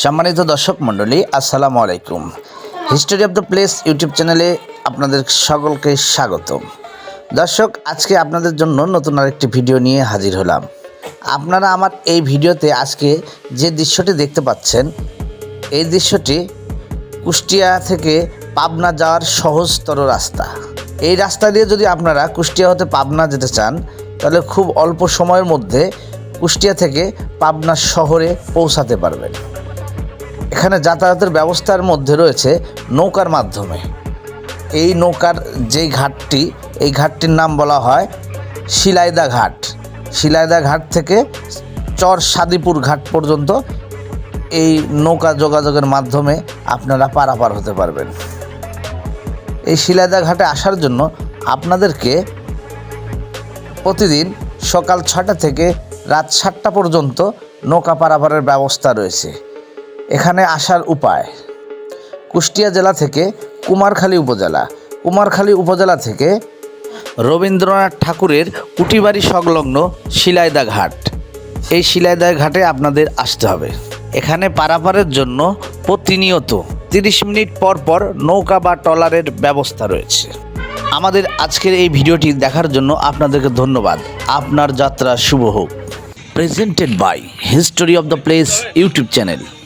সম্মানিত দর্শক মণ্ডলী, আসসালামু আলাইকুম। History of the place YouTube চ্যানেলে আপনাদের সকলকে স্বাগত দর্শক, আজকে আপনাদের জন্য নতুন আরেকটি ভিডিও নিয়ে হাজির হলাম। আপনারা আমার এই ভিডিওতে আজকে যে দৃশ্যটি দেখতে পাচ্ছেন, এই দৃশ্যটি কুষ্টিয়া থেকে পাবনা যাওয়ার সহজতর রাস্তা। এই রাস্তা দিয়ে যদি আপনারা কুষ্টিয়া হতে পাবনা যেতে চান, তাহলে খুব অল্প সময়ের মধ্যে কুষ্টিয়া থেকে পাবনা শহরে পৌঁছাতে পারবেন। এখানে যাতায়াতের ব্যবস্থার মধ্যে রয়েছে নৌকার মাধ্যমে। এই নৌকার যেই ঘাটটি, এই ঘাটটির নাম বলা হয় শিলাইদা ঘাট। শিলাইদা ঘাট থেকে চর সাদিপুর ঘাট পর্যন্ত এই নৌকা যোগাযোগের মাধ্যমে আপনারা পারাপার হতে পারবেন। এই শিলাইদা ঘাটে আসার জন্য আপনাদেরকে প্রতিদিন সকাল ছটা থেকে রাত সাতটা পর্যন্ত নৌকা পারাপারের ব্যবস্থা রয়েছে। এখানে আসার উপায়। কুষ্টিয়া জেলা থেকে কুমারখালী উপজেলা। কুমারখালী উপজেলা থেকে রবীন্দ্রনাথ ঠাকুরের কুটিবাড়ি সংলগ্ন শিলাইদা ঘাট। এই শিলাইদা ঘাটে আপনাদের আসতে হবে। এখানে পারাপারের জন্য প্রতিনিয়ত তিরিশ মিনিট পর পর নৌকা বা ট্রলারের ব্যবস্থা রয়েছে। আমাদের আজকের এই ভিডিওটি দেখার জন্য আপনাদেরকে ধন্যবাদ। আপনার যাত্রা শুভ হোক। Presented by history of the place YouTube channel.